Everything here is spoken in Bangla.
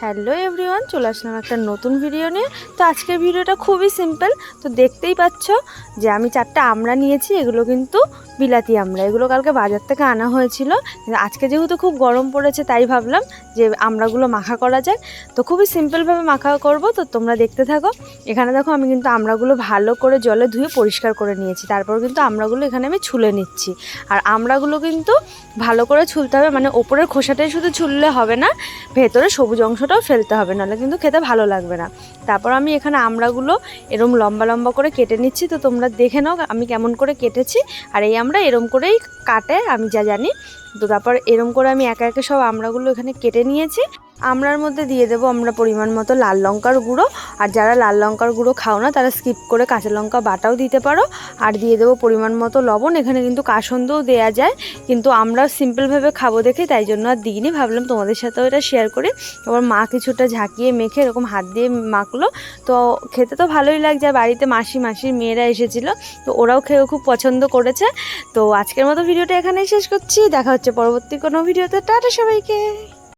হ্যালো এভরিওয়ান, চলে আসলাম একটা নতুন ভিডিও নিয়ে। তো আজকের ভিডিওটা খুবই সিম্পল তো দেখতেই পাচ্ছ যে আমি চারটা আমড়া নিয়েছি, এগুলো কিন্তু বিলাতি আমড়া। এগুলো কালকে বাজার থেকে আনা হয়েছিল। আজকে যেহেতু খুব গরম পড়েছে, তাই ভাবলাম যে আমরাগুলো মাখা করা যায় তো খুবই সিম্পলভাবে মাখা করব। তো তোমরা দেখতে থাকো। এখানে দেখো আমি কিন্তু আমরাগুলো ভালো করে জলে ধুয়ে পরিষ্কার করে নিয়েছি। তারপর কিন্তু আমরাগুলো এখানে আমি ছুলে নিচ্ছি। আর আমরাগুলো কিন্তু ভালো করে ছুলতে হবে। মানে ওপরের খোসাটাই শুধু ছুললে হবে না, ভেতরে সবুজ অংশটাও ফেলতে হবে, নাহলে কিন্তু খেতে ভালো লাগবে না। তারপর আমি এখানে আমড়াগুলো এরম লম্বা লম্বা করে কেটে নিচ্ছি, তো তোমরা দেখে নাও আমি কেমন করে কেটেছি। আর এই আমরা এরম করেই কাটে, আমি যা জানি। তো তারপর এরম করে আমি একা একে সব আমড়াগুলো এখানে কেটে নিয়েছি। আমড়ার মধ্যে দিয়ে দেবো আমরা পরিমাণ মতো লাল লঙ্কার গুঁড়ো। আর যারা লাল লঙ্কার গুঁড়ো খাও না, তারা স্কিপ করে কাঁচা লঙ্কা বাটাও দিতে পারো। আর দিয়ে দেবো পরিমাণ মতো লবণ। এখানে কিন্তু কাসন্দও দেওয়া যায়, কিন্তু আমরা সিম্পলভাবে খাব দেখে, তাই জন্য আর দিইনি। ভাবলাম তোমাদের সাথেও এটা শেয়ার করি। এবার মা কিছুটা ঝাঁকিয়ে মেখে এরকম হাত দিয়ে মাখলো। তো খেতে তো ভালোই লাগছে। আর বাড়িতে মাসি, মাসির মেয়েরা এসেছিল, তো ওরাও খেয়েও খুব পছন্দ করেছে। তো আজকের মতো ভিডিওটা এখানেই শেষ করছি। দেখা হচ্ছে পরবর্তী কোনো ভিডিওতে। টাটা সবাইকে।